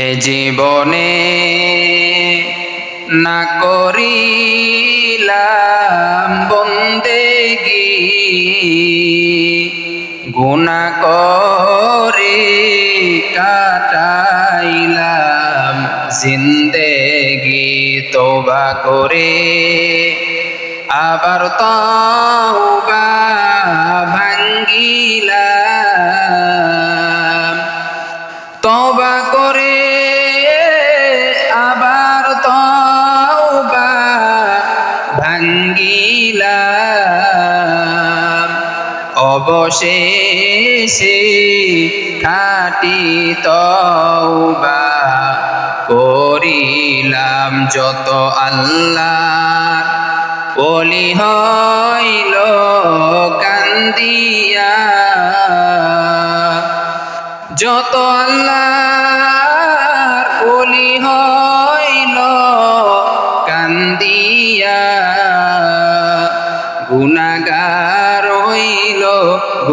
এ জীবনে না করিলাম বন্দেগি গুণা করে কাটাইলাম জিন্দেগি তোবা করে আবার তওবা ভাঙ্গিলাম। অবশেষে খাটি তওবা করিলাম যত আল্লাহ বলি হইল কান্দিয়া। যত আল্লাহর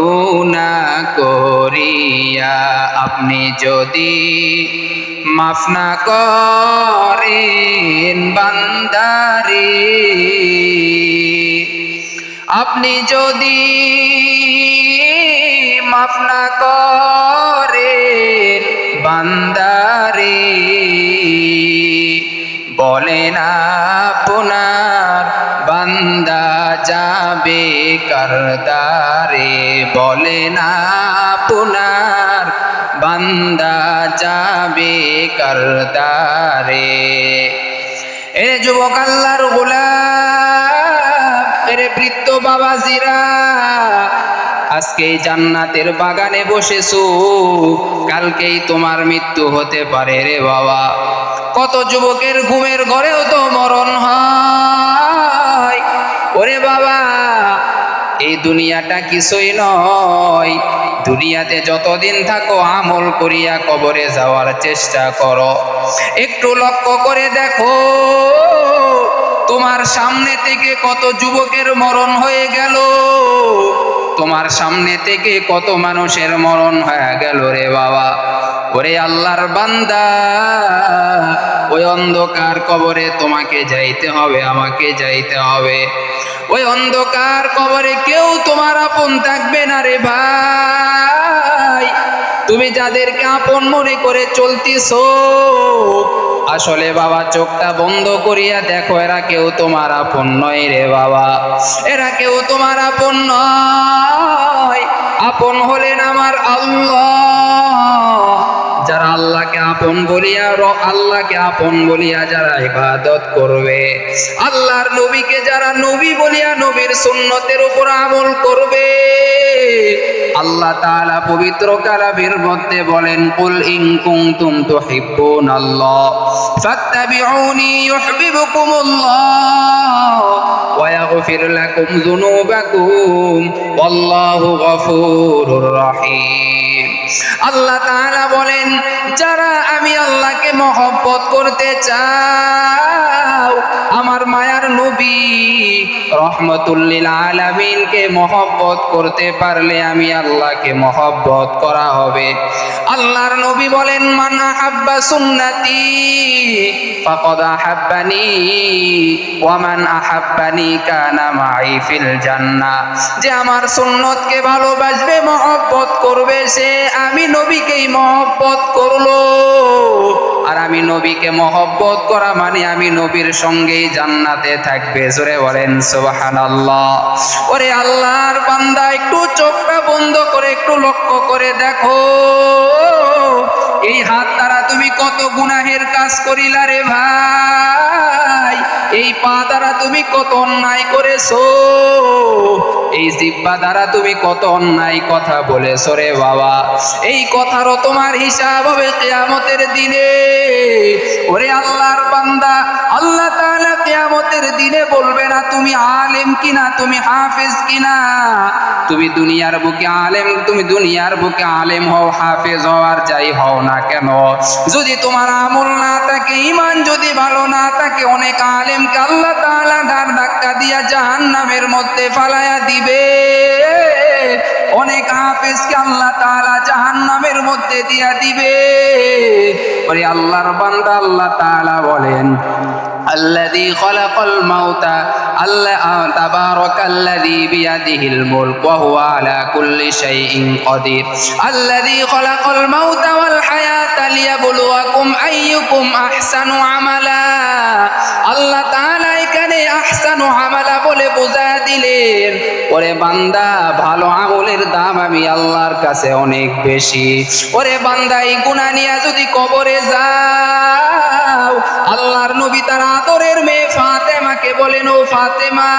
গুনা করিয়া, আপনি যদি মাফ না করেন বান্দারে, আপনি যদি মাফ না করেন বান্দারে বলেন আপনার যাবে কারদারে বলে না আপনার বান্দা যাবে কারদারে। এ যুবক আল্লাহর গোলাম এরে বৃত্ত বাবাজিরা আজকে জান্নাতের বাগানে বসেছো, কালকেই তোমার মৃত্যু হতে পারে রে বাবা। কত যুবকের ঘুমের ঘরেও তো মরণ হয়। ওরে বাবা, এই দুনিয়াটা কিছুই নয়। দুনিয়াতে যতদিন থাকো, আমল করিয়া কবরে যাওয়ার চেষ্টা করো। একটু লক্ষ্য করে দেখো, তোমার সামনে থেকে কত যুবকের মরণ হয়ে গেল। তোমার সামনে থেকে কত মানুষের মরণ হয়ে গেল রে বাবা। ওরে আল্লাহর বান্দা ওই অন্ধকার কবরে তোমাকে যাইতে হবে, আমাকে যাইতে হবে। ওই অন্ধকার কবরে কেউ তোমার আপন থাকবে না রে ভাই। তুমি যাদেরকে আপন মনে করে চলতিস আসলে বাবা চোখটা বন্ধ করিয়া দেখো, এরা কেউ তোমার আপন নয় রে বাবা। এরা কেউ তোমার আপন নয়। আপন হলেন আমার আল্লাহ। যারা আল্লাহকে আপন বলিয়া র- আল্লাহকে আপন বলিয়া যারা ইবাদত করবে, আল্লাহর নবীকে যারা নবী বলিয়া নবীর সুন্নতের উপর আমল করবে। আল্লাহ তাআলা পবিত্র কালামের মধ্যে বলেন, কুল ইন কুনতুম তুহিব্বুন আল্লাহ ফাত্তাবিউনি ইউহিব্বুকুমুল্লাহ, ওয়া ইয়াগফির লাকুম যুনুবাকুম, ওয়াল্লাহু গফুরুর রহিম। আল্লাহ তাআলা বলেন যারা আমি আল্লাহকে মহব্বত করতে চাও আমার মায়ার নবী। রহমতুল্লিল আলামিনকে মহব্বত করতে পারলে আমি আল্লাহকে মহব্বত করা হবে। আল্লাহর নবী বলেন, মান আহাব্বা সুন্নতি ফাকাদ আহাব্বানি কানা মাই ফিল যে আমার সুন্নতকে ভালোবাসবে, মহব্বত করবে, সে আমি নবীকেই মহব্বত করল। আমি নবীকে মহব্বত করা মানে আমি নবীর সঙ্গেই জান্নাতে থাকবে। জোরে বলেন, সুবহানাল্লাহ। ওরে আল্লাহর বান্দা, একটু চোখটা বন্ধ করে, একটু লক্ষ্য করে দেখো। এই হাত দ্বারা তুমি কত গুনাহের কাজ করিলা রে ভাই? এই পা দ্বারা তুমি কত অন্যায় করেছ? এই জিব্বা দ্বারা তুমি কত অন্যায় কথা বলেছ রে বাবা? এই কথারও তোমার হিসাব হবে কেয়ামতের দিনে। ওরে আল্লাহর বান্দা আল্লাহ তাআলা কিয়ামতের দিনে বলবে না, তুমি আলেম কিনা, তুমি হাফেজ কিনা? তুমি দুনিয়ার বুকে আলেম, তুমি দুনিয়ার বুকে আলেম হও, হাফেজ হও, আর যাই হও না কেন? যদি তোমার আমল না থাকে ইমান যদি ভালো না থাকে, অনেক আলেমকে আল্লাহ তাআলা ঘাড় ধাক্কা দিয়া জাহান্নামের মধ্যে ফালায়া দিবে। অনেক হাফেজকে আল্লাহ তাআলা জাহান্নামের মধ্যে দিয়া দিবে। ওরে আল্লাহর বান্দা, আল্লাহ তাআলা বলেন الذي خلق الموت الله تبارك الذي بيده الملك وهو على كل شيء قدير الذي خلق الموت والحياة ليبلوكم أيكم أحسن عملا আল্লাহ তাআলা এখানে আহসানু আমালা বলে বোঝা দিলেন ওরে বান্দা ভালো আমলের দাম আমি আল্লাহর কাছে অনেক বেশি ওরে বান্দা এই গুনাহ নিয়ে যদি কবরে যাও আল্লাহর নবী তার আদরের মেয়ে ফাতেমাকে বলেন ও ফাতেমা,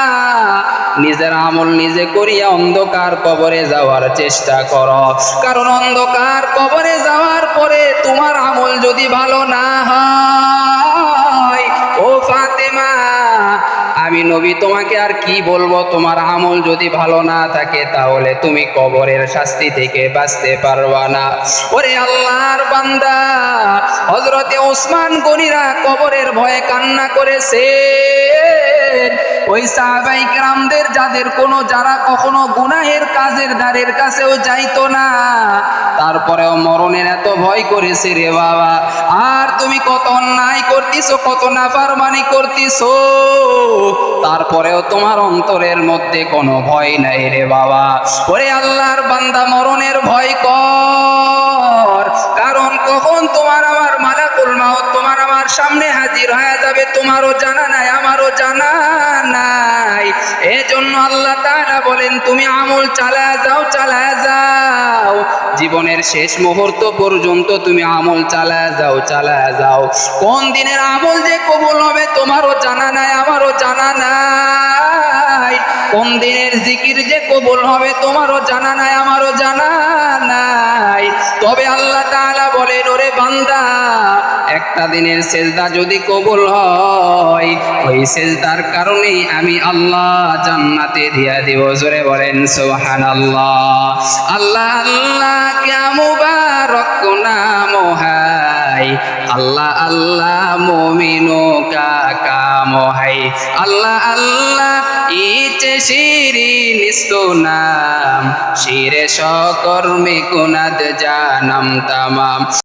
নিজের আমল নিজে করিয়া অন্ধকার কবরে যাওয়ার চেষ্টা কর। কারণ অন্ধকার কবরে যাওয়ার পরে তোমার আমল যদি ভালো না হয় আমি নবী, তোমাকে আর কি বলব? তোমার আমল যদি ভালো না থাকে, তাহলে তুমি কবরের শাস্তি থেকে বাঁচতে পারবা না। ওরে আল্লাহর বান্দা হজরতে ওসমান গনিরা কবরের ভয়ে কান্না করেছে। ওই সাহাবাই গ্রামদের যাদের কোনো, যারা কখনো গুনাহের কাজের দ্বারের কাছেও যাইতো না, তারপরেও মরণের এত ভয় করেছে রে বাবা। আর তুমি কত অন্যায় করতিছো, কত নাফারমানি করতিছো, তারপরেও তোমার অন্তরের মধ্যে কোনো ভয় নাই রে বাবা। ওরে আল্লাহর বান্দা, মরণের ভয় কর কারণ কখন তোমার আমার মালাকুল মাউত সামনে হাজির হয়ে যাবে, তোমারও জানা নাই, আমারও জানা নাই। এজন্য আল্লাহ তারা বলেন, তুমি আমল চালা যাও চালা যাও। জীবনের শেষ মুহূর্ত পর্যন্ত তুমি আমল চালা যাও চালা যাও। কোন দিনের আমল যে কবুল হবে, তোমারও জানা নাই, আমারও জানা নাই। কোন দিনের জিকির যে কবুল হবে, তোমারও জানা নাই, আমারও জানা নাই। তবে আল্লাহ তাআলা বলেন, ওরে বান্দা একটা দিনের সেজদা যদি কবুল হয়, ওই সেজদার কারণে আমি আল্লাহ জান্নাতে দিয়া দিব। জোরে বলেন সোহান আল্লাহ আল্লাহ আল্লাহ কেমুবারক নাম হাই। আল্লাহ আল্লাহ মমিনো কা কাম হাই। আল্লাহ আল্লাহ ইচে শিরি নিস্তু নাম। শিরে সকর্মে কুনাদ জানাম তামাম।